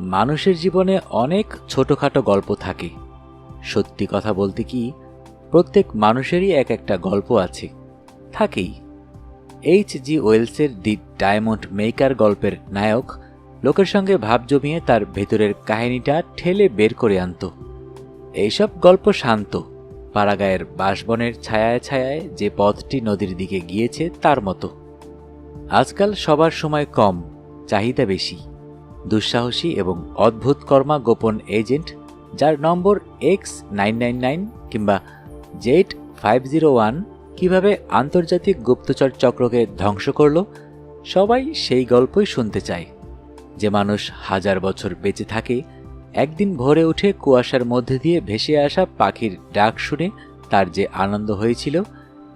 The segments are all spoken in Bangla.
মানুষের জীবনে অনেক ছোটখাটো গল্প থাকে। সত্যি কথা বলতে কি, প্রত্যেক মানুষেরই এক একটা গল্প আছে। থাকেই। এইচ জি ওয়েলসের দি ডায়মন্ড মেকার গল্পের নায়ক লোকের সঙ্গে ভাব জমিয়ে তার ভেতরের কাহিনীটা ঠেলে বের করে আনত। এইসব গল্প শান্ত, পাড়াগায়ের বাঁশবনের ছায়ায় ছায়ায় যে পথটি নদীর দিকে গিয়েছে তার মতো। আজকাল সবার সময় কম, চাহিদা বেশি। দুঃসাহসী এবং অদ্ভুত কর্মা গোপন এজেন্ট, যার নম্বর এক্স নাইন নাইন নাইন কিংবা জেড ফাইভ জিরো ওয়ান কীভাবে আন্তর্জাতিক গুপ্তচর চক্রকে ধ্বংস করল, সবাই সেই গল্পই শুনতে চায়। যে মানুষ হাজার বছর বেঁচে থাকে, একদিন ভোরে উঠে কুয়াশার মধ্যে দিয়ে ভেসে আসা পাখির ডাক শুনে তার যে আনন্দ হয়েছিল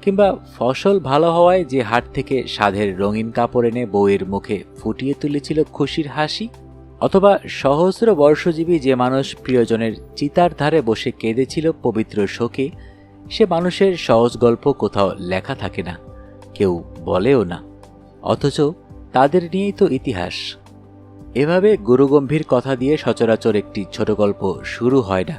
কিংবা ফসল ভালো হওয়ায় যে হাট থেকে সাধের রঙিন কাপড় এনে বউয়ের মুখে ফুটিয়ে তুলেছিল খুশির হাসি? অথবা সহস্র বর্ষজীবী যে মানুষ প্রিয়জনের চিতার ধারে বসে কেঁদেছিল পবিত্র শোকে, সে মানুষের সহজ গল্প কোথাও লেখা থাকে না, কেউ বলেও না। অথচ তাদের নিয়েই তো ইতিহাস। এভাবে গুরুগম্ভীর কথা দিয়ে সচরাচর একটি ছোট গল্প শুরু হয় না।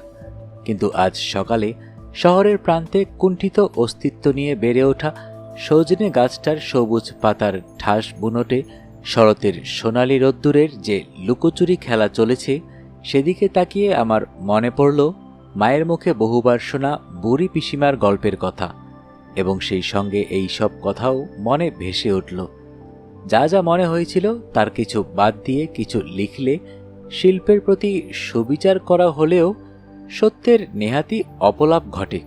কিন্তু আজ সকালে শহরের প্রান্তে কুণ্ঠিত অস্তিত্ব নিয়ে বেড়ে ওঠা সজনে গাছটার সবুজ পাতার ঠাস বুনটে শরতের সোনালি রোদ্দুরের যে লুকোচুরি খেলা চলেছে, সেদিকে তাকিয়ে আমার মনে পড়ল, মায়ের মুখে বহুবার শোনা বুড়ি পিসিমার গল্পের কথা এবং সেই সঙ্গে এই সব কথাও মনে ভেসে উঠল। যা যা মনে হয়েছিল তার কিছু বাদ দিয়ে কিছু লিখলে শিল্পের প্রতি সুবিচার করা হলেও সত্যের নেহাতি অপলাপ ঘটে।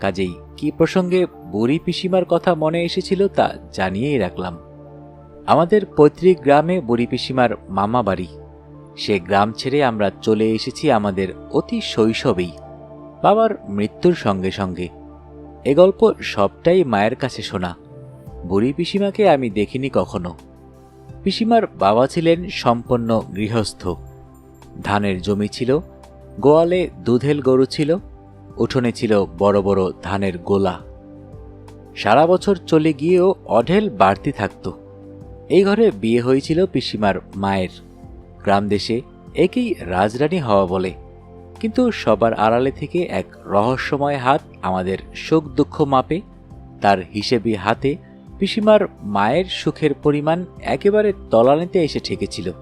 কাজেই কি প্রসঙ্গে বুড়ি পিসিমার কথা মনে এসেছিল তা জানিয়েই রাখলাম। আমাদের পৈতৃক গ্রামে বুড়ি পিসিমার মামা বাড়ি। সে গ্রাম ছেড়ে আমরা চলে এসেছি আমাদের অতি শৈশবেই। বাবার মৃত্যুর সঙ্গে সঙ্গে। এ গল্প সবটাই মায়ের কাছে শোনা। বুড়ি পিসিমাকে আমি দেখিনি কখনো। পিসিমার বাবা ছিলেন সম্পন্ন গৃহস্থ। ধানের জমি ছিল গোয়ালে দুধেল গরু ছিল, উঠোনে ছিল বড় বড় ধানের গোলা। সারা বছর চলে গিয়েও অঢেল বাড়তি থাকত। এই ঘরে বিয়ে হয়েছিল পিসিমার মায়ের। গ্রাম দেশে একেই রাজরানী হওয়া বলে। কিন্তু সবার আড়ালে থেকে এক রহস্যময় হাত আমাদের সুখ দুঃখ মাপে, তার হিসেবে হাতে পিসিমার মায়ের সুখের পরিমাণ একেবারে তলানিতে এসে ঠেকেছিল।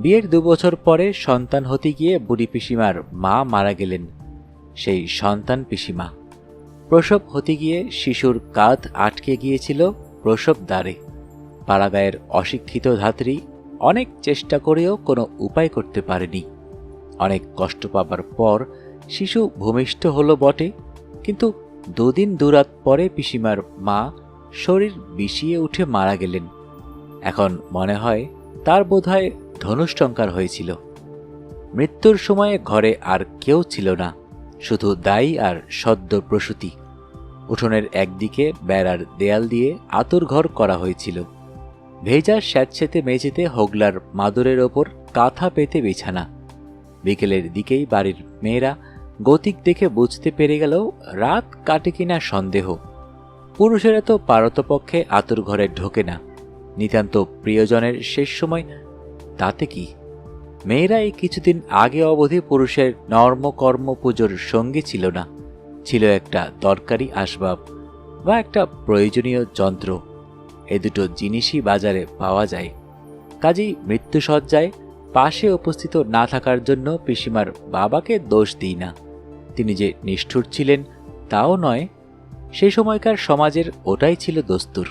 বিয়ের দু বছর পরে সন্তান হতে গিয়ে বুড়ি পিসিমার মা মারা গেলেন, সেই সন্তান পিসিমা। প্রসব হতে গিয়ে শিশুর কাঁধ আটকে গিয়েছিল প্রসব দ্বারে। পাড়াগায়ের অশিক্ষিত ধাত্রী অনেক চেষ্টা করেও কোনো উপায় করতে পারেনি। অনেক কষ্ট পাবার পর শিশু ভূমিষ্ঠ হলো বটে, কিন্তু দুদিন দুরাত পরে পিসিমার মা শরীর বিষিয়ে উঠে মারা গেলেন। এখন মনে হয় তার বোধহয় ধনুষ্টঙ্কার হয়েছিল। মৃত্যুর সময়ে ঘরে আর কেউ ছিল না, শুধু দায়ী আর সদ্য প্রসূতি। উঠোনের একদিকে বেড়ার দেয়াল দিয়ে আতুর ঘর করা হয়েছিল। ভেজা স্যাঁতস্যাঁতে মেঝেতে হোগলার মাদুরের ওপর কাঁথা পেতে বিছানা। বিকেলের দিকেই বাড়ির মেয়েরা গতিক দেখে বুঝতে পেরে গেল, রাত কাটে কিনা সন্দেহ। পুরুষেরা তো পারতপক্ষে আতুর ঘরে ঢোকে না। নিতান্ত প্রিয়জনের শেষ সময় তাতে কি? মেয়েরা এই কিছুদিন আগে অবধি পুরুষের নর্মকর্ম পুজোর সঙ্গী ছিল না। ছিল একটা দরকারি আসবাব বা একটা প্রয়োজনীয় যন্ত্র। এ দুটো জিনিসই বাজারে পাওয়া যায়। কাজেই মৃত্যুসজ্জায় পাশে উপস্থিত না থাকার জন্য পিসিমার বাবাকে দোষ দিই না। তিনি যে নিষ্ঠুর ছিলেন, তাও নয়। সেই সময়কার সমাজের ওটাই ছিল দস্তুর।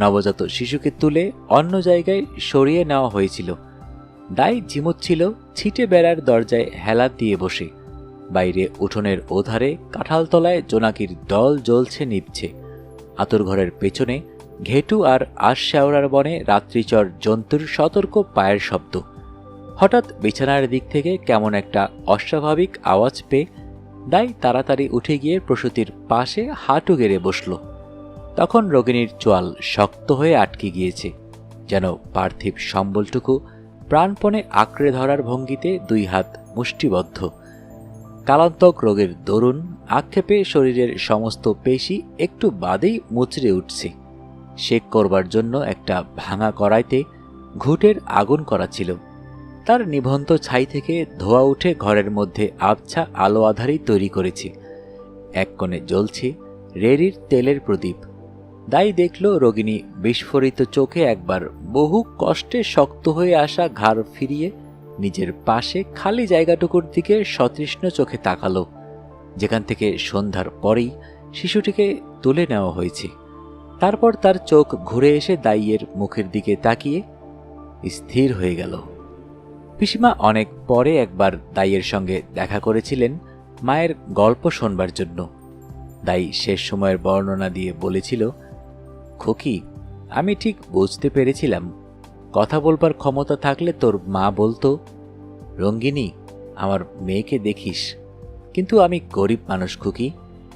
নবজাত শিশুকে তুলে অন্য জায়গায় সরিয়ে নেওয়া হয়েছিল। দাই ঝিমুচ্ছিল ছিটে বেড়ার দরজায় হেলা দিয়ে বসে। বাইরে উঠোনের ওধারে কাঁঠালতলায় জোনাকির দল জ্বলছে নিভছে আতুর ঘরের পেছনে ঘেটু আর আশশ্যাওড়ার বনে রাত্রিচর জন্তুর সতর্ক পায়ের শব্দ। হঠাৎ বিছানার দিক থেকে কেমন একটা অস্বাভাবিক আওয়াজ পেয়ে দাই তাড়াতাড়ি উঠে গিয়ে প্রসূতির পাশে হাঁটু গেড়ে বসল। তখন রোগিণীর চোয়াল শক্ত হয়ে আটকে গিয়েছে, যেন পার্থিব সম্বলটুকু প্রাণপণে আঁকড়ে ধরার ভঙ্গিতে দুই হাত মুষ্টিবদ্ধ। কালান্তক রোগের দরুন আক্ষেপে শরীরের সমস্ত পেশি একটু বাদেই মুচড়ে উঠছে। শেক করবার জন্য একটা ভাঙা কড়াইতে ঘুটের আগুন করা ছিল। তার নিভন্ত ছাই থেকে ধোয়া উঠে ঘরের মধ্যে আবছা আলো আধারই তৈরি করেছে। এক কোণে জ্বলছে রেড়ির তেলের প্রদীপ। দাই দেখল রোগিণী বিস্ফোরিত চোখে একবার বহু কষ্টে শক্ত হয়ে আসা ঘাড় ফিরিয়ে নিজের পাশে খালি জায়গাটুকুর দিকে সতৃষ্ণ চোখে তাকালো। যেখান থেকে সন্ধ্যার পরেই শিশুটিকে তুলে নেওয়া হয়েছে। তারপর তার চোখ ঘুরে এসে দাইয়ের মুখের দিকে তাকিয়ে স্থির হয়ে গেল। পিসিমা অনেক পরে একবার দাইয়ের সঙ্গে দেখা করেছিলেন মায়ের গল্প শোনবার জন্য। দাই শেষ সময়ের বর্ণনা দিয়ে বলেছিল খোকি আমি ঠিক বুঝতে পেরেছিলাম। কথা বলবার ক্ষমতা থাকলে তোর মা বলতো, রঙ্গিনী, আমার মেয়েকে দেখিস। কিন্তু আমি গরিব মানুষ খুকি,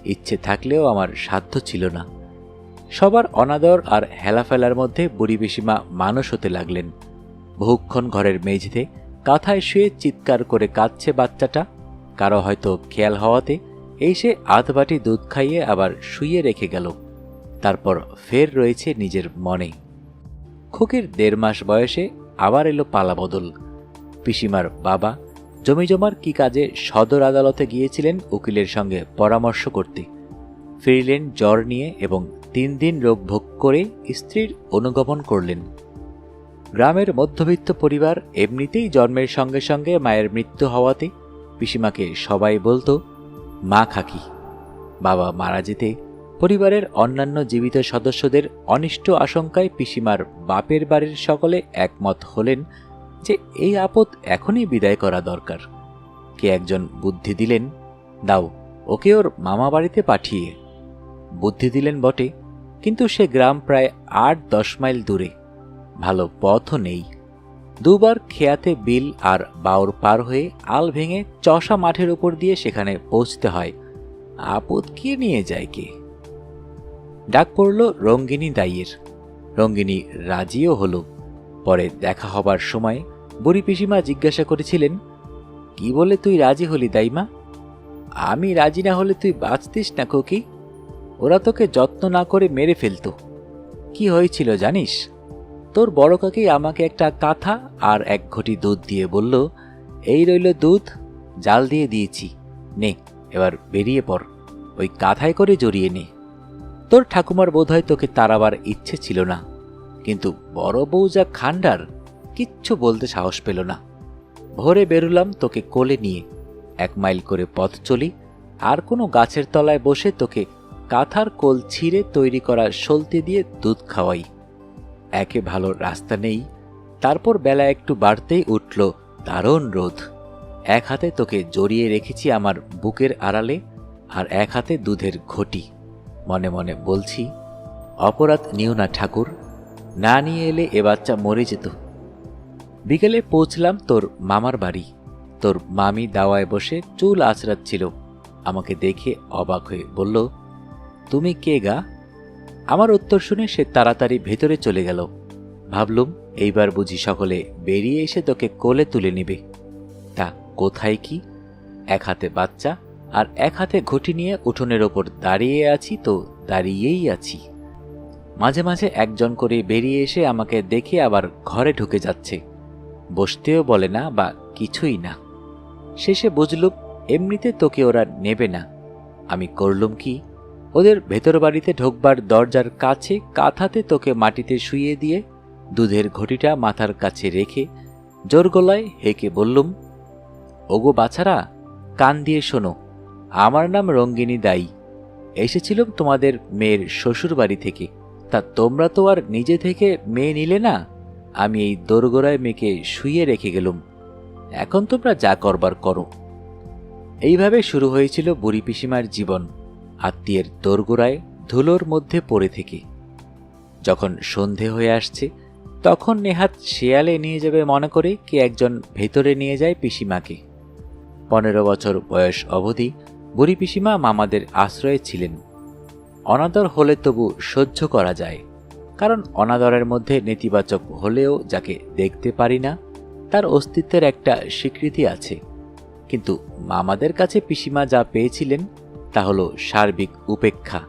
ইচ্ছে থাকলেও আমার সাধ্য ছিল না। সবার অনাদর আর হেলাফেলার মধ্যে বুড়ি পিসিমা মানুষ হতে লাগলেন। বহুক্ষণ ঘরের মেঝেতে কাঁথায় শুয়ে চিৎকার করে কাঁদছে বাচ্চাটা। কারও হয়তো খেয়াল হওয়াতে এই সে আধবাটি দুধ খাইয়ে আবার শুইয়ে রেখে গেল। তারপর ফের রয়েছে নিজের মনে খুকির দেড় মাস বয়সে আবার এলো পালাবদল। পিসিমার বাবা জমিজমার কি কাজে সদর আদালতে গিয়েছিলেন উকিলের সঙ্গে পরামর্শ করতে। ফিরলেন জ্বর নিয়ে এবং তিন দিন রোগ ভোগ করে স্ত্রীর অনুগমন করলেন। গ্রামের মধ্যবিত্ত পরিবার এমনিতেই জন্মের সঙ্গে সঙ্গে মায়ের মৃত্যু হওয়াতে পিসিমাকে সবাই বলতো, মা খাকি, বাবা মারা যেতে পরিবারের অন্যান্য জীবিত সদস্যদের অনিষ্ট আশঙ্কায় পিসিমার বাপের বাড়ির সকলে একমত হলেন যে এই আপদ এখনই বিদায় করা দরকার। কে একজন বুদ্ধি দিলেন, দাও, ওকে ওর মামা বাড়িতে পাঠিয়ে। বুদ্ধি দিলেন বটে, কিন্তু সে গ্রাম প্রায় আট দশ মাইল দূরে। ভালো পথও নেই। দুবার খেয়াতে বিল আর বাউর পার হয়ে আল ভেঙে চষা মাঠের উপর দিয়ে সেখানে পৌঁছতে হয়। আপদ কে নিয়ে যায় কে? ডাক পড়ল রঙ্গিনী দাইয়ের। রঙ্গিনী রাজিও হলো। পরে দেখা হবার সময় বুড়ি পিসিমা জিজ্ঞাসা করেছিলেন, কি বলে তুই রাজি হলি দাইমা? আমি রাজি না হলে তুই বাঁচতিস না কোকি ওরা তোকে যত্ন না করে মেরে ফেলতো। কি হয়েছিল জানিস? তোর বড় কাকি আমাকে একটা কাঁথা আর এক ঘটি দুধ দিয়ে বলল, এই রইল দুধ, জাল দিয়ে দিয়েছি। নে, এবার বেরিয়ে পড়। ওই কাঁথায় করে জড়িয়ে নে। তোর ঠাকুমার বোধহয় তোকে তাড়াবার ইচ্ছে ছিল না। কিন্তু বড় বউ যা খান্ডার কিচ্ছু বলতে সাহস পেল না। ভোরে বেরুলাম তোকে কোলে নিয়ে। এক মাইল করে পথ চলি, আর কোনো গাছের তলায় বসে তোকে কাঁথার কোল ছিঁড়ে তৈরি করা সলতে দিয়ে দুধ খাওয়াই। একে ভালো রাস্তা নেই, তারপর বেলা একটু বাড়তেই উঠল দারুণ রোদ। এক হাতে তোকে জড়িয়ে রেখেছি আমার বুকের আড়ালে, আর এক হাতে দুধের ঘটি। মনে মনে বলছি, অপরাধ নিও না ঠাকুর, না নিয়ে এলে এ বাচ্চা মরে যেত। বিকেলে পৌঁছলাম তোর মামার বাড়ি। তোর মামি দাওয়ায় বসে চুল আছড়াচ্ছিল আমাকে দেখে অবাক হয়ে বলল, তুমি কে গা? আমার উত্তর শুনে সে তাড়াতাড়ি ভেতরে চলে গেল। ভাবলুম, এইবার বুঝি সকলে বেরিয়ে এসে তোকে কোলে তুলে নিবে। তা কোথায় কি? এক হাতে বাচ্চা আর এক হাতে ঘটি নিয়ে উঠোনের ওপর দাঁড়িয়ে আছি তো দাঁড়িয়েই আছি। মাঝে মাঝে একজন করে বেরিয়ে এসে আমাকে দেখে আবার ঘরে ঢুকে যাচ্ছে। বসতেও বলে না বা কিছুই না। শেষে বুঝলুম এমনিতে তোকে ওরা নেবে না। আমি করলুম কি? ওদের ভেতর বাড়িতে ঢোকবার দরজার কাছে কাঁথাতে তোকে মাটিতে শুইয়ে দিয়ে দুধের ঘটিটা মাথার কাছে রেখে জোর গলায় হেঁকে বললুম, ওগো বাছারা, কান দিয়ে শোনো। আমার নাম রঙ্গিনী দাই। এসেছিলাম তোমাদের মেয়ের শ্বশুর বাড়ি থেকে। তা তোমরা তো আর নিজে থেকে মেয়ে নিলে না? আমি এই দোরগোড়ায় মেয়েকে শুইয়ে রেখে গেলুম। এখন তোমরা যা করবার করো। এইভাবে শুরু হয়েছিল বুড়ি পিসিমার জীবন, আত্মীয়ের দোরগোড়ায় ধুলোর মধ্যে পড়ে থেকে। যখন সন্ধে হয়ে আসছে, তখন নেহাত শেয়ালে নিয়ে যাবে মনে করে কে একজন ভেতরে নিয়ে যায় পিসিমাকে। পনেরো বছর বয়স অবধি বুড়ি পিসিমা মামাদের আশ্রয়ে ছিলেন। অনাদর হলে তবু সহ্য করা যায়, কারণ অনাদরের মধ্যে নেতিবাচক হলেও যাকে দেখতে পারি না, তার অস্তিত্বের একটা স্বীকৃতি আছে। কিন্তু মামাদের কাছে পিসিমা যা পেয়েছিলেন, তা হল সার্বিক উপেক্ষা,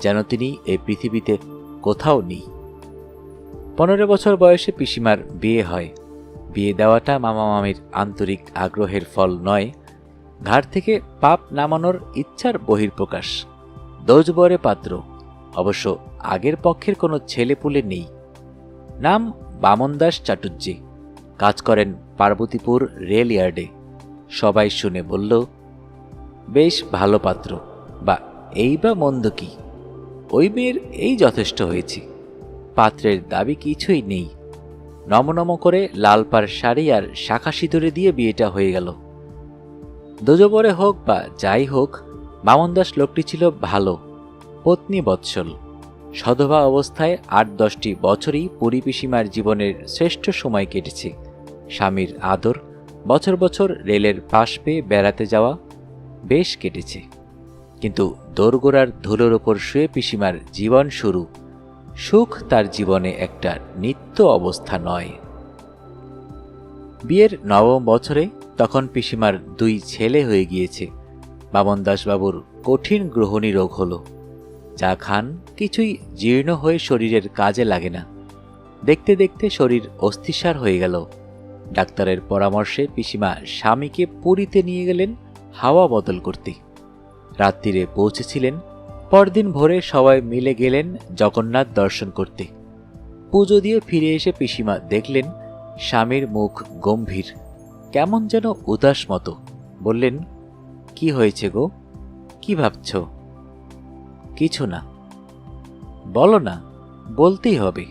যেন তিনি এই পৃথিবীতে কোথাও নেই। পনেরো বছর বয়সে পিসিমার বিয়ে হয়। বিয়ে দেওয়াটা মামা মামির আন্তরিক আগ্রহের ফল নয় ঘাট থেকে পাপ নামানোর ইচ্ছার বহির্প্রকাশ দোজবরে পাত্র। অবশ্য আগের পক্ষের কোনো ছেলেপুলে নেই। নাম বামনদাস চাটুর্যে কাজ করেন পার্বতীপুর রেল ইয়ার্ডে। সবাই শুনে বলল, বেশ ভালো পাত্র, বা এই বা মন্দ কি? ওই মেয়ের এই যথেষ্ট হয়েছে। পাত্রের দাবি কিছুই নেই। নমনম করে লাল পাড় শাড়ি আর শাখা সিঁদুরে দিয়ে বিয়েটা হয়ে গেল। দোজবরে হোক বা যাই হোক মামনদাস লোকটি ছিল ভালো, পত্নী বৎসল। সধবা অবস্থায় আট দশটি বছরই পুরী পিসিমার জীবনের শ্রেষ্ঠ সময় কেটেছে। স্বামীর আদর, বছর বছর রেলের পাশ পেয়ে বেড়াতে যাওয়া বেশ কেটেছে। কিন্তু দোরগোড়ার ধুলোর ওপর শুয়ে পিসিমার জীবন শুরু। সুখ তার জীবনে একটা নিত্য অবস্থা নয়। বিয়ের নবম বছরে তখন পিসিমার দুই ছেলে হয়ে গিয়েছে। বামন দাসবাবুর কঠিন গ্রহণী রোগ হলো। যা খান কিছুই জীর্ণ হয়ে শরীরের কাজে লাগে না। দেখতে দেখতে শরীর অস্থিসার হয়ে গেল। ডাক্তারের পরামর্শে পিসিমা স্বামীকে পুরীতে নিয়ে গেলেন হাওয়া বদল করতে। রাত্রিরে পৌঁছেছিলেন। পরদিন ভোরে সবাই মিলে গেলেন জগন্নাথ দর্শন করতে। পুজো দিয়ে ফিরে এসে পিসিমা দেখলেন স্বামীর মুখ গম্ভীর। কেমন যেন উদাস মতো। বললেন, কি হয়েছে গো? কি ভাবছ? কিছু না। বলো না, বলতেই হবে।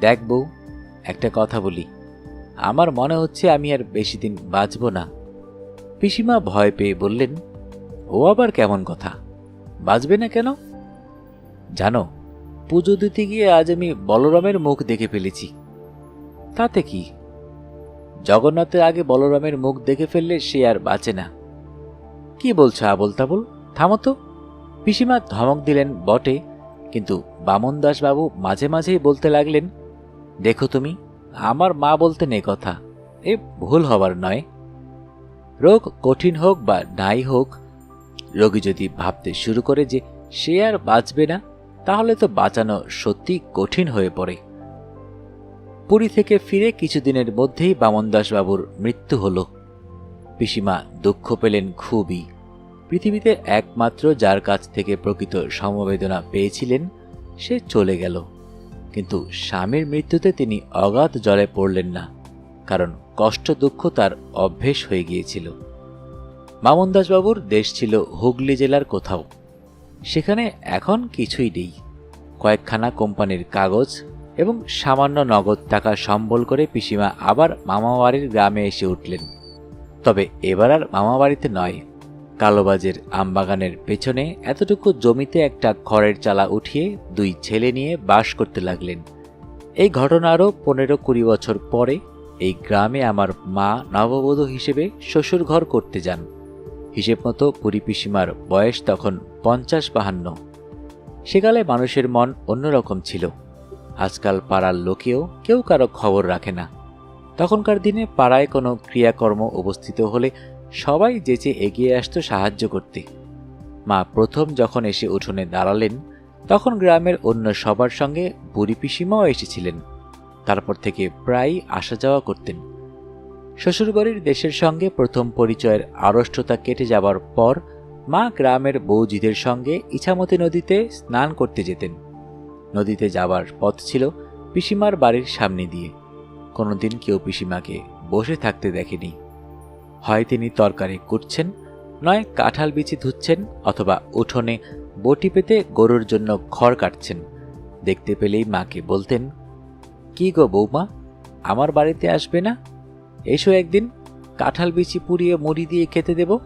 দেখ বউ, একটা কথা বলি। আমার মনে হচ্ছে আমি আর বেশি দিন বাঁচব না। পিসিমা ভয় পেয়ে বললেন, ও আবার কেমন কথা? বাঁচবে না কেন? জানো, পুজো দিতে গিয়ে আজ আমি বলরামের মুখ দেখে ফেলেছি। তাতে কি? জগন্নাথের আগে বলরামের মুখ দেখে ফেললে সে আর বাঁচে না। কি বলছো আবল তাবল থামো তো। পিসিমা ধমক দিলেন বটে, কিন্তু বামন বাবু মাঝে মাঝেই বলতে লাগলেন, দেখো তুমি, আমার মা বলতে নেই কথা। এ ভুল হবার নয়। রোগ কঠিন হোক বা নাই হোক, রোগী যদি ভাবতে শুরু করে যে সে আর বাঁচবে না, তাহলে তো বাঁচানো সত্যি কঠিন হয়ে পড়ে। পুরী থেকে ফিরে কিছুদিনের মধ্যেই বামনদাসবাবুর মৃত্যু হল। পিসিমা দুঃখ পেলেন খুবই। পৃথিবীতে একমাত্র যার কাছ থেকে প্রকৃত সমবেদনা পেয়েছিলেন, সে চলে গেল। কিন্তু স্বামীর মৃত্যুতে তিনি অগাধ জলে পড়লেন না, কারণ কষ্ট দুঃখ তার অভ্যেস হয়ে গিয়েছিল। মামনদাসবাবুর দেশ ছিল হুগলি জেলার কোথাও। সেখানে এখন কিছুই নেই। কয়েকখানা কোম্পানির কাগজ এবং সামান্য নগদ টাকা সম্বল করে পিসিমা আবার মামাবাড়ির গ্রামে এসে উঠলেন। তবে এবার আর মামাবাড়িতে নয়। কালোবাজের আমবাগানের পেছনে এতটুকু জমিতে একটা খড়ের চালা উঠিয়ে দুই ছেলে নিয়ে বাস করতে লাগলেন। এই ঘটনারও পনেরো কুড়ি বছর পরে এই গ্রামে আমার মা নববধূ হিসেবে শ্বশুর ঘর করতে যান। হিসেব মতো পুরী পিসিমার বয়স তখন পঞ্চাশ বাহান্ন। সেকালে মানুষের মন অন্যরকম ছিল। আজকাল পাড়ার লোকেও কেউ কারও খবর রাখে না। তখনকার দিনে পাড়ায় কোনো ক্রিয়াকর্ম উপস্থিত হলে সবাই যেচে এগিয়ে আসত সাহায্য করতে। মা প্রথম যখন এসে উঠোনে দাঁড়ালেন, তখন গ্রামের অন্য সবার সঙ্গে বুড়ি পিসিমাও এসেছিলেন। তারপর থেকে প্রায় আসা যাওয়া করতেন। শ্বশুরবাড়ির দেশের সঙ্গে প্রথম পরিচয়ের আড়ষ্টতা কেটে যাবার পর মা গ্রামের বৌজিদের সঙ্গে ইছামতি নদীতে স্নান করতে যেতেন। নদীতে যাবার পথ ছিল পিসিমার বাড়ির সামনে দিয়ে। কোনোদিন কেউ পিসিমাকে বসে থাকতে দেখেনি। হয় তিনি তরকারি কুটছেন, নয় কাঁঠাল বিচি ধুচ্ছেন, অথবা উঠোনে বটি পেতে গরুর জন্য খড় কাটছেন। দেখতে পেলেই মাকে বলতেন, কি গো বৌমা, আমার বাড়িতে আসবে না? এসো একদিন, কাঁঠাল বিচি পুড়িয়ে মুড়ি দিয়ে খেতে দেব।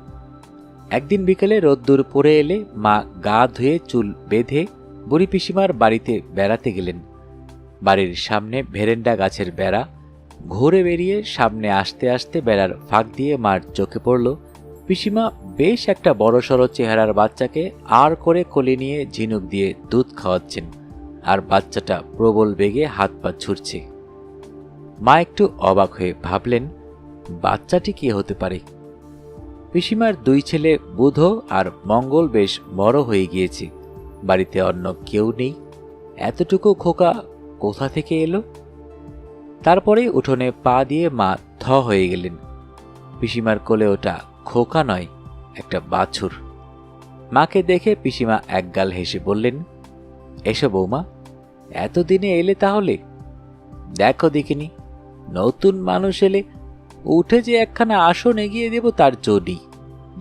একদিন বিকেলে রোদ্দুর পরে এলে মা গা ধুয়ে চুল বেঁধে বুড়ি পিসিমার বাড়িতে বেড়াতে গেলেন। বাড়ির সামনে ভেরেন্ডা গাছের বেড়া। ঘুরে বেরিয়ে সামনে আসতে আসতে বেড়ার ফাঁক দিয়ে মার চোখে পড়ল। পিসিমা বেশ একটা বড়সড় চেহারার বাচ্চাকে আর করে কোলে নিয়ে ঝিনুক দিয়ে দুধ খাওয়াচ্ছেন আর বাচ্চাটা প্রবল বেগে হাত পা ছুটছে মা একটু অবাক হয়ে ভাবলেন, বাচ্চাটি কি হতে পারে? পিসিমার দুই ছেলে বুধ আর মঙ্গল বেশ বড় হয়ে গিয়েছে। বাড়িতে অন্য কেউ নেই। এতটুকু খোকা কোথা থেকে এলো? তারপরেই উঠোনে পা দিয়ে মা থ হয়ে গেলেন। পিসিমার কোলে ওটা খোকা নয়, একটা বাছুর। মাকে দেখে পিসিমা একগাল হেসে বললেন, এসো বৌমা, এতদিনে এলে তাহলে? দেখো দেখিনি, নতুন মানুষ এলে উঠে যে একখানা আসন এগিয়ে দেব তার জন্যই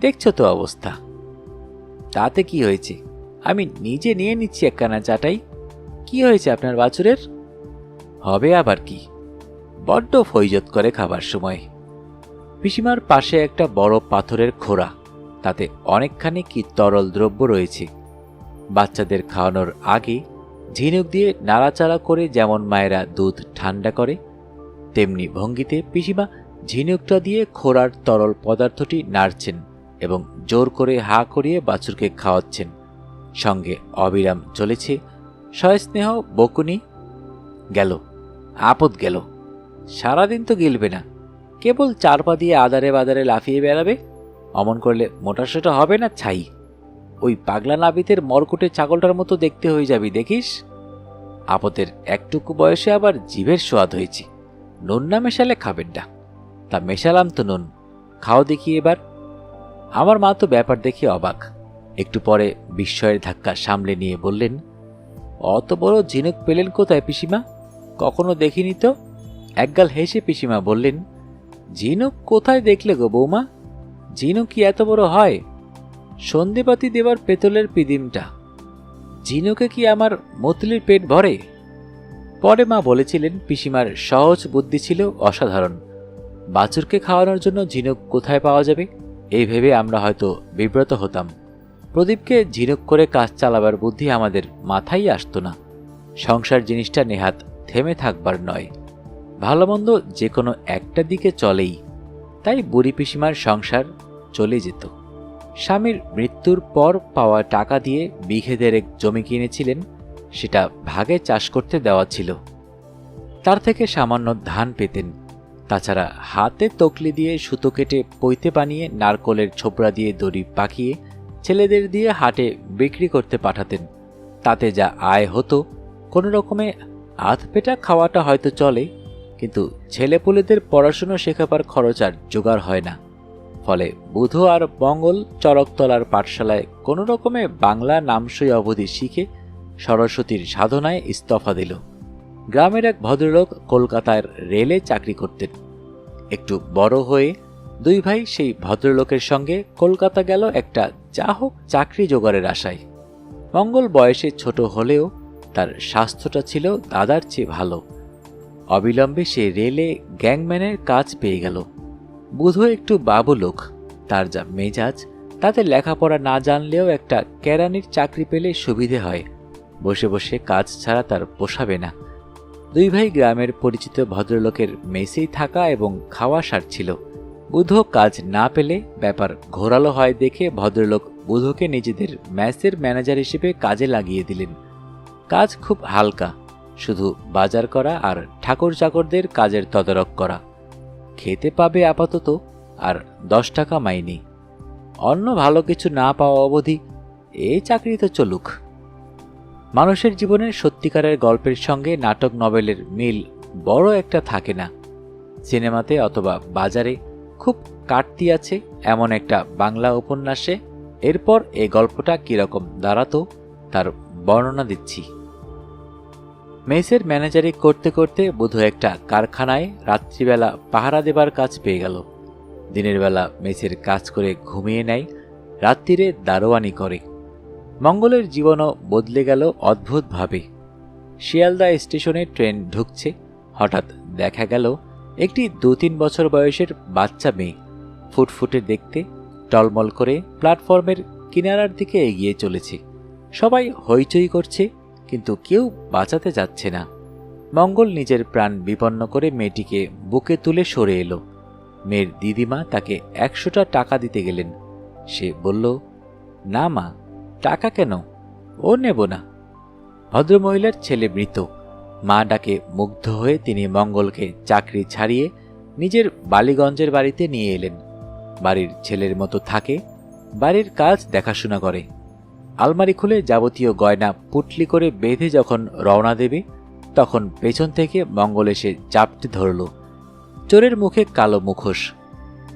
দেখছ তো অবস্থা? তাতে কি হয়েছে? আমি নিজে নিয়ে নিচ্ছি একখানা চাটাই। কি হয়েছে আপনার বাছুরের? হবে আবার কি। বড্ড ফৈজত করে খাবার সময়। পিসিমার পাশে একটা বড় পাথরের খোড়া, তাতে অনেকখানি কি তরল দ্রব্য রয়েছে। বাচ্চাদের খাওয়ানোর আগে ঝিনুক দিয়ে নাড়াচাড়া করে যেমন মায়েরা দুধ ঠান্ডা করে, তেমনি ভঙ্গিতে পিসিমা ঝিনুকটা দিয়ে খোড়ার তরল পদার্থটি নাড়ছেন এবং জোর করে হা করিয়ে বাছুরকে খাওয়াচ্ছেন। সঙ্গে অবিরাম চলেছে। সয়স্নেহ বকুনি গেল, আপদ গেল। সারাদিন তো গিলবে না, কেবল চার পা দিয়ে আদারে বাদারে লাফিয়ে বেড়াবে। অমন করলে মোটাসোটা হবে না ছাই। ওই পাগলা নাবিতের মরকুটে ছাগলটার মতো দেখতে হয়ে যাবি, দেখিস? আপদের একটুকু বয়সে আবার জীবের সোয়াদ হয়েছে। নুন না মেশালে খাবেন না। তা মেশালাম তো নুন, খাও দেখি এবার। আমার মা তো ব্যাপার দেখি অবাক। একটু পরে বিস্ময়ের ধাক্কা সামলে নিয়ে বললেন, অত বড় ঝিনুক পেলেন কোথায় পিসিমা? কখনো দেখিনি তো? একগাল হেসে পিসিমা বললেন, ঝিনুক কোথায় দেখলে গো বৌমা? ঝিনুক কি এত বড় হয়? সন্ধেবাতি দেবার পেতলের পিদিমটা। ঝিনুকে কি আমার মতলির পেট ভরে? পরে মা বলেছিলেন, পিসিমার সহজ বুদ্ধি ছিল অসাধারণ। বাছুরকে খাওয়ানোর জন্য ঝিনুক কোথায় পাওয়া যাবে? এই ভেবে আমরা হয়তো বিব্রত হতাম। প্রদীপকে ঝিনুক করে কাজ চালাবার বুদ্ধি আমাদের মাথায় আসতো না। সংসার জিনিসটা নেহাত থেমে থাকবার নয়। ভালো মন্দ যে কোনো একটা দিকে চলেই, তাই বুড়ি পিসিমার সংসার চলে যেত। স্বামীর মৃত্যুর পর পাওয়া টাকা দিয়ে বিঘে দেড়েক জমি কিনেছিলেন, সেটা ভাগে চাষ করতে দেওয়া ছিল। তার থেকে সামান্য ধান পেতেন। তাছাড়া হাতে তকলি দিয়ে সুতো কেটে পৈতে বানিয়ে নারকলের ছোবড়া দিয়ে দড়ি পাকিয়ে ছেলেদের দিয়ে হাটে বিক্রি করতে পাঠাতেন। তাতে যা আয় হতো, কোনো রকমে আধ পেটা খাওয়াটা হয়তো চলে, কিন্তু ছেলেপুলেদের পড়াশুনো শেখাবার খরচ আর জোগাড় হয় না। ফলে বুধ আর মঙ্গল চরকতলার পাঠশালায় কোনো রকমে বাংলা নামসই অবধি শিখে সরস্বতীর সাধনায় ইস্তফা দিল। গ্রামের এক ভদ্রলোক কলকাতার রেলে চাকরি করতেন। একটু বড় হয়ে দুই ভাই সেই ভদ্রলোকের সঙ্গে কলকাতা গেল একটা যা হোক চাকরি জোগাড়ের আশায়। মঙ্গল বয়সে ছোট হলেও তার স্বাস্থ্যটা ছিল দাদার চেয়ে ভালো। অবিলম্বে সে রেলে গ্যাংম্যানের কাজ পেয়ে গেল। বুধ একটু বাবু লোক, তার যা মেজাজ, তাতে লেখাপড়া না জানলেও একটা কেরানির চাকরি পেলে সুবিধে হয়। বসে বসে কাজ ছাড়া তার পোষাবে না। দুই ভাই গ্রামের পরিচিত ভদ্রলোকের মেসেই থাকা এবং খাওয়া সারছিল। বুধ কাজ না পেলে ব্যাপার ঘোরালো হয় দেখে ভদ্রলোক বুধকে নিজেদের ম্যাচের ম্যানেজার হিসেবে কাজে লাগিয়ে দিলেন। কাজ খুব হালকা, শুধু বাজার করা আর ঠাকুর চাকরদের কাজের তদারক করা। খেতে পাবে আপাতত আর দশ টাকা মাইনি। অন্য ভালো কিছু না পাওয়া অবধি এই চাকরি তো চলুক। মানুষের জীবনের সত্যিকারের গল্পের সঙ্গে নাটক নভেলের মিল বড় একটা থাকে না। সিনেমাতে অথবা বাজারে খুব কাটতি আছে এমন একটা বাংলা উপন্যাসে। এরপর এই গল্পটা কীরকম দাঁড়াতো তার বর্ণনা দিচ্ছি। মেসের ম্যানেজারি করতে করতে বোধ একটা কারখানায় রাত্রিবেলা পাহারা দেবার কাজ পেয়ে গেল। দিনের বেলা মেসের কাজ করে ঘুমিয়ে নেয়, রাত্রিরে দারোয়ানি করে। মঙ্গলের জীবনও বদলে গেল অদ্ভুতভাবে। শিয়ালদা স্টেশনে ট্রেন ঢুকছে, হঠাৎ দেখা গেল একটি দু তিন বছর বয়সের বাচ্চা মেয়ে। ফুটফুটে দেখতে, টলমল করে প্ল্যাটফর্মের কিনারার দিকে এগিয়ে চলেছে। সবাই হইচই করছে, কিন্তু কেউ বাঁচাতে যাচ্ছে না। মঙ্গল নিজের প্রাণ বিপন্ন করে মেয়েটিকে বুকে তুলে সরে এলো। মেয়ের দিদিমা তাকে একশোটা টাকা দিতে গেলেন। সে বলল, না মা, টাকা কেন? ও নেব না। ভদ্রমহিলার ছেলে মৃত। মা ডাকে মুগ্ধ হয়ে তিনি মঙ্গলকে চাকরি ছাড়িয়ে নিজের বালিগঞ্জের বাড়িতে নিয়ে এলেন। বাড়ির ছেলের মতো থাকে, বাড়ির কাজ দেখাশোনা করে। আলমারি খুলে যাবতীয় গয়না পুটলি করে বেঁধে যখন রওনা দেবে, তখন পেছন থেকে মঙ্গল এসে চাপটি ধরল। চোরের মুখে কালো মুখোশ।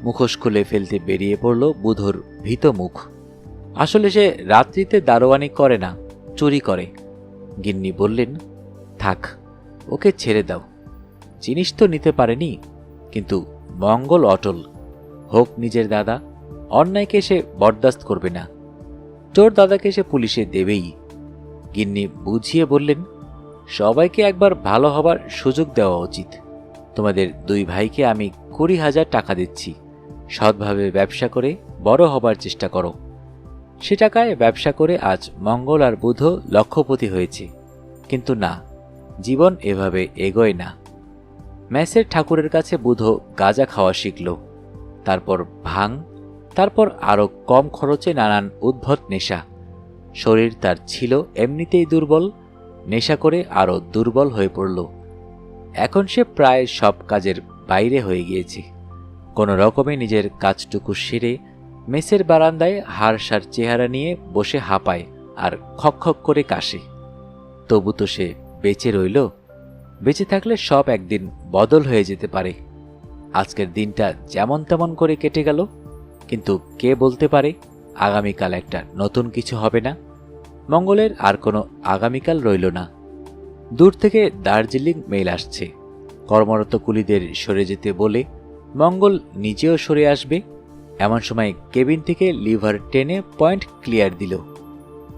মুখোশ খুলে ফেলতে বেরিয়ে পড়ল বুধর ভীত মুখ। আসলে সে রাত্রিতে দারোয়ানি করে না, চুরি করে। গিন্নি বললেন থাক, ওকে ছেড়ে দাও। জিনিস তো নিতে পারেনি, কিন্তু মঙ্গল অটল। হোক নিজের দাদা, অন্যায়কে সে বরদাস্ত করবে না। তোর দাদাকে সে পুলিশে দেবেই। গিন্নি বুঝিয়ে বললেন, সবাইকে একবার ভালো হবার সুযোগ দেওয়া উচিত। তোমাদের দুই ভাইকে আমি কুড়ি হাজার টাকা দিচ্ছি। সৎভাবে ব্যবসা করে বড় হবার চেষ্টা করো। সে টাকায় ব্যবসা করে আজ মঙ্গল আর বুধ লক্ষপতি হয়েছে। কিন্তু না জীবন এভাবে এগোয় না। ম্যাসের ঠাকুরের কাছে বুধ গাঁজা খাওয়া শিখল। তারপর ভাং, তারপর আরও কম খরচে নানান উদ্ভট নেশা। শরীর তার ছিল এমনিতেই দুর্বল, নেশা করে আরও দুর্বল হয়ে পড়ল। এখন সে প্রায় সব কাজের বাইরে হয়ে গিয়েছে। কোনো রকমে নিজের কাজটুকু সেরে মেসের বারান্দায় হাড়সার চেহারা নিয়ে বসে হাঁপায় আর খক খক করে কাশে। তবু তো সে বেঁচে রইল, বেঁচে থাকলে সব একদিন বদল হয়ে যেতে পারে। আজকের দিনটা যেমন তেমন করে কেটে গেল, কিন্তু কে বলতে পারে আগামীকাল একটা নতুন কিছু হবে না? মঙ্গলের আর কোনো আগামীকাল রইল না। দূর থেকে দার্জিলিং মেল আসছে। কর্মরত কুলিদের সরে যেতে বলে মঙ্গল নিজেও সরে আসবে। এমন সময় কেবিন থেকে লিভার টেনে পয়েন্ট ক্লিয়ার দিল।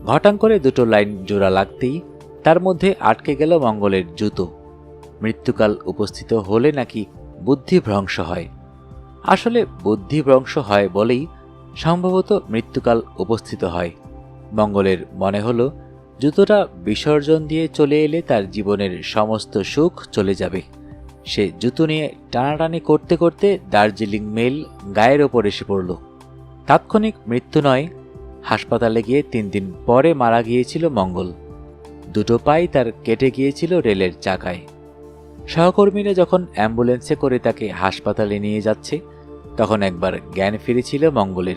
ঘটাং করে দুটো লাইন জোড়া লাগতেই তার মধ্যে আটকে গেল মঙ্গলের জুতো। মৃত্যুকাল উপস্থিত হলে নাকি বুদ্ধিভ্রংশ হয়। আসলে বুদ্ধিভ্রংশ হয় বলেই সম্ভবত মৃত্যুকাল উপস্থিত হয়। মঙ্গলের মনে হলো, জুতোটা বিসর্জন দিয়ে চলে এলে তার জীবনের সমস্ত সুখ চলে যাবে। সে জুতো নিয়ে টানাটানি করতে করতে দার্জিলিং মেল গায়ের ওপর এসে পড়ল। তাৎক্ষণিক মৃত্যু নয়, হাসপাতালে গিয়ে তিন দিন পরে মারা গিয়েছিল মঙ্গল। দুটো পাই তার কেটে গিয়েছিল রেলের চাকায়। সহকর্মীরা যখন অ্যাম্বুলেন্সে করে তাকে হাসপাতালে নিয়ে যাচ্ছে, তখন একবার জ্ঞান ফিরেছিল মঙ্গলের।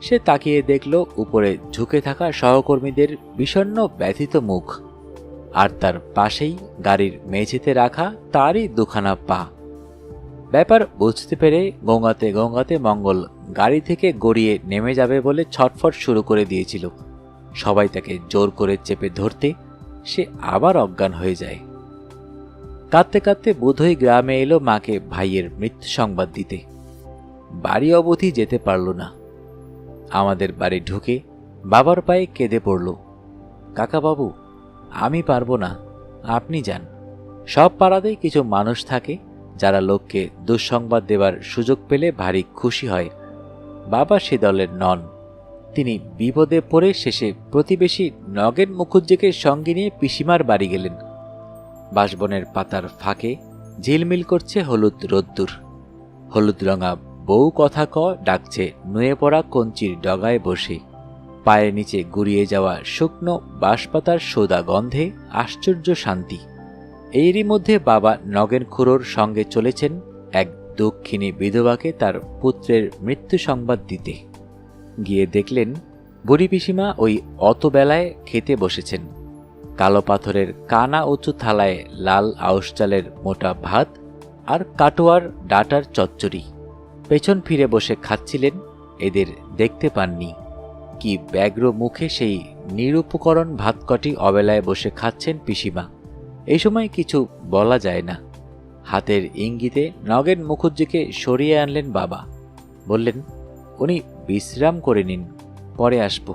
সে তাকিয়ে দেখল উপরে ঝুঁকে থাকা সহকর্মীদের বিষণ্ন ব্যথিত মুখ। আর তার পাশেই গাড়ির মেঝেতে রাখা তারই দুখানা পা। ব্যাপার বুঝতে পেরে গঙ্গাতে গঙ্গাতে মঙ্গল গাড়ি থেকে গড়িয়ে নেমে যাবে বলে ছটফট শুরু করে দিয়েছিল। সবাই তাকে জোর করে চেপে ধরতে সে আবার অজ্ঞান হয়ে যায়। কাঁদতে কাঁদতে বোধহয় গ্রামে এলো মাকে ভাইয়ের মৃত্যু সংবাদ দিতে। বাড়ি অবধি যেতে পারল না। আমাদের বাড়ি ঢুকে বাবার পায়ে কেঁদে পড়ল। কাকাবাবু, আমি পারব না, আপনি যান। সব পাড়াতেই কিছু মানুষ থাকে যারা লোককে দুঃসংবাদ দেবার সুযোগ পেলে ভারী খুশি হয়। বাবা সে দলের নন। তিনি বিপদে পড়ে শেষে প্রতিবেশী নগেন মুখুজ্জেকে সঙ্গে নিয়ে পিসিমার বাড়ি গেলেন। বাঁশবনের পাতার ফাঁকে ঝিলমিল করছে হলুদ রোদ্দুর। হলুদ রঙা বউ কথা ক ডাকছে নুয়ে পড়া কঞ্চির ডগায় বসে। পায়ের নিচে গুড়িয়ে যাওয়া শুকনো বাঁশপাতার সোদা গন্ধে আশ্চর্য শান্তি। এরই মধ্যে বাবা নগেন খুড়োর সঙ্গে চলেছেন এক দক্ষিণী বিধবাকে তার পুত্রের মৃত্যু সংবাদ দিতে। গিয়ে দেখলেন বুড়ি পিসিমা ওই অত বেলায় খেতে বসেছেন। কালো পাথরের কানা উঁচু থালায় লাল আউশ চালের মোটা ভাত আর কাটোয়ার ডাটার চচ্চড়ি। পেছন ফিরে বসে খাচ্ছিলেন, এদের দেখতে পাননি। কি ব্যগ্র মুখে সেই নিরুপকরণ ভাতকটি অবেলায় বসে খাচ্ছেন পিসিমা। এই সময় কিছু বলা যায় না। হাতের ইঙ্গিতে নগেন মুখুজ্জিকে সরিয়ে আনলেন বাবা। বললেন, উনি বিশ্রাম করে নিন, পরে আসব।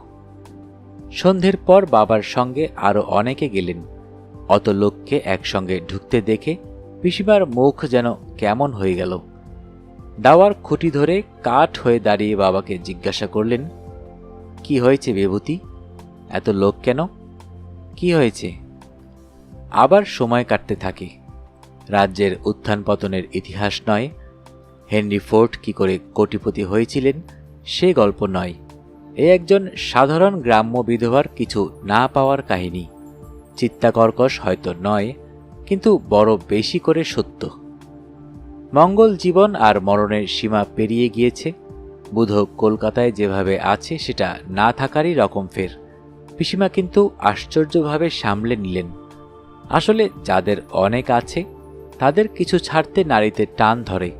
সন্ধ্যের পর বাবার সঙ্গে আরও অনেকে গেলেন। অত লোককে একসঙ্গে ঢুকতে দেখে পিসিমার মুখ যেন কেমন হয়ে গেল। দাওয়ার খুঁটি ধরে কাঠ হয়ে দাঁড়িয়ে বাবাকে জিজ্ঞাসা করলেন, কি হয়েছে বিভূতি? এত লোক কেন? কি হয়েছে? আবার সময় কাটতে থাকে। রাজ্যের উত্থান পতনের ইতিহাস নয়। হেনরি ফোর্ট কি করে কোটিপতি হয়েছিলেন সে গল্প নয়। এ একজন সাধারণ গ্রাম্য বিধবার কিছু না পাওয়ার কাহিনী। চিত্তাকর্কশ হয়তো নয়, কিন্তু বড় বেশি করে সত্য। মঙ্গল জীবন আর মরণের সীমা পেরিয়ে গিয়েছে। বুধ কলকাতায় যেভাবে আছে, সেটা না থাকারই রকম ফের। পিসিমা কিন্তু আশ্চর্যভাবে সামলে নিলেন। আসলে যাদের অনেক আছে, তাদের কিছু ছাড়তে নারীতে টান ধরে,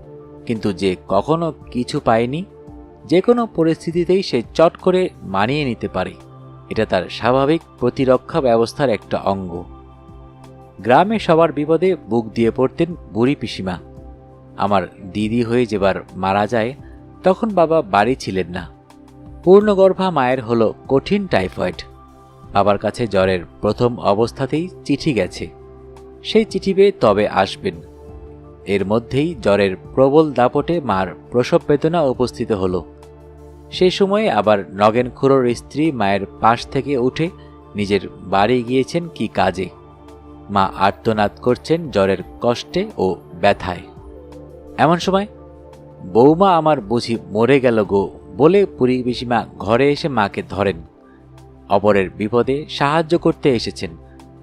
কিন্তু যে কখনো কিছু পায়নি যে কোনো পরিস্থিতিতেই সে চট করে মানিয়ে নিতে পারে। এটা তার স্বাভাবিক প্রতিরক্ষা ব্যবস্থার একটা অঙ্গ। গ্রামে সবার বিপদে বুক দিয়ে পড়তেন বুড়ি পিসিমা। আমার দিদি হয়ে যেবার মারা যায়, তখন বাবা বাড়ি ছিলেন না। পূর্ণগর্ভা মায়ের হলো কঠিন টাইফয়েড। বাবার কাছে জ্বরের প্রথম অবস্থাতেই চিঠি গেছে। সেই চিঠি পেয়ে তবে আসবেন। এর মধ্যেই জ্বরের প্রবল দাপটে মার প্রসব বেদনা উপস্থিত হলো। সেই সময়ে আবার নগেন খুড়োর স্ত্রী মায়ের পাশ থেকে উঠে নিজের বাড়ি গিয়েছেন কি কাজে। মা আর্তনাদ করছেন জ্বরের কষ্টে ও ব্যথায়। এমন সময়, বৌমা আমার বুঝি মরে গেল গো বলে পুরী পিসিমা ঘরে এসে মাকে ধরেন। অপরের বিপদে সাহায্য করতে এসেছেন।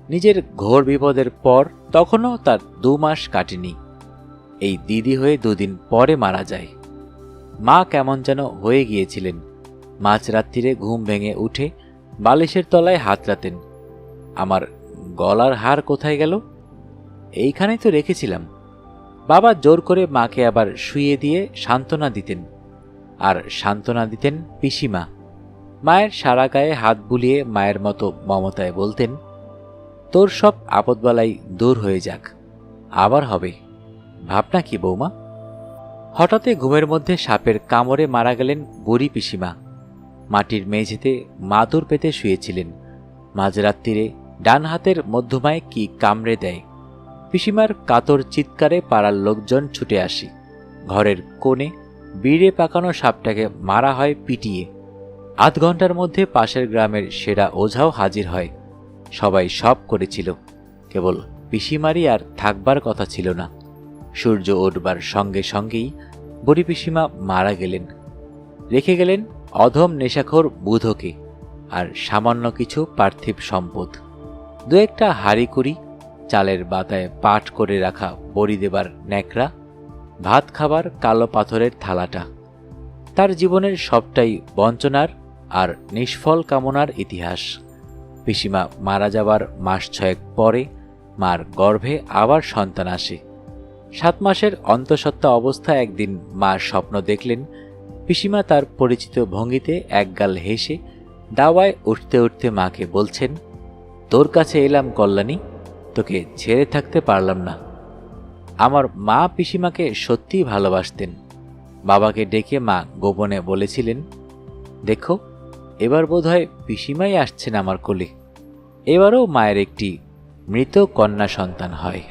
নিজের ঘোর বিপদের পর তখনও তার দু মাস কাটেনি। এই দিদি হয়ে দুদিন পরে মারা যায়। মা কেমন যেন হয়ে গিয়েছিলেন। মাঝরাত্রিরে ঘুম ভেঙে উঠে বালিশের তলায় হাত রাতেন। আমার গলার হার কোথায় গেল? এইখানেই তো রেখেছিলাম। বাবা জোর করে মাকে আবার শুইয়ে দিয়ে সান্ত্বনা দিতেন। আর সান্ত্বনা দিতেন পিসিমা। মায়ের সারা গায়ে হাত বুলিয়ে মায়ের মতো মমতায় বলতেন, তোর সব আপদবালাই দূর হয়ে যাক। আবার হবে। ভাবনা কি বৌমা? হঠাৎই ঘুমের মধ্যে সাপের কামড়ে মারা গেলেন বুড়ি পিসিমা। মাটির মেঝেতে মাদুর পেতে শুয়েছিলেন। মাঝরাত্রিরে ডান হাতের মধ্যমায় কি কামড়ে দেয়। পিসিমার কাতর চিৎকারে পাড়ার লোকজন ছুটে আসি। ঘরের কোণে বিড়ে পাকানো সাপটাকে মারা হয় পিটিয়ে। আধ ঘণ্টার মধ্যে পাশের গ্রামের সেরা ওঝাও হাজির হয়। সবাই সব করেছিল। কেবল পিসিমারি আর থাকবার কথা ছিল না। সূর্য উঠবার সঙ্গে সঙ্গেই বুড়ি পিসিমা মারা গেলেন। রেখে গেলেন অধম নেশাখোর বুধকে আর সামান্য কিছু পার্থিব সম্পদ। দু একটা হাড়িকুড়ি চালের বাতায় পাট করে রাখা বড়ি দেবার ন্যাকড়া, ভাত খাবার কালো পাথরের থালাটা। তার জীবনের সবটাই বঞ্চনার আর নিষ্ফল কামনার ইতিহাস। পিসিমা মারা যাবার মাস ছয়েক পরে মার গর্ভে আবার সন্তান আসে। সাত মাসের অন্তঃসত্ত্বা অবস্থা একদিন মা স্বপ্ন দেখলেন। পিসিমা তার পরিচিত ভঙ্গিতে একগাল হেসে দাওয়ায় উঠতে উঠতে মাকে বলছেন, তোর কাছে এলাম কল্যাণী, তোকে ছেড়ে থাকতে পারলাম না। আমার মা পিসিমাকে সত্যিই ভালোবাসতেন। বাবাকে ডেকে মা গোপনে বলেছিলেন, দেখো, এবার বোধহয় পিসিমাই আসছেন আমার কোলে। এবারও মায়ের একটি মৃত কন্যা সন্তান হয়।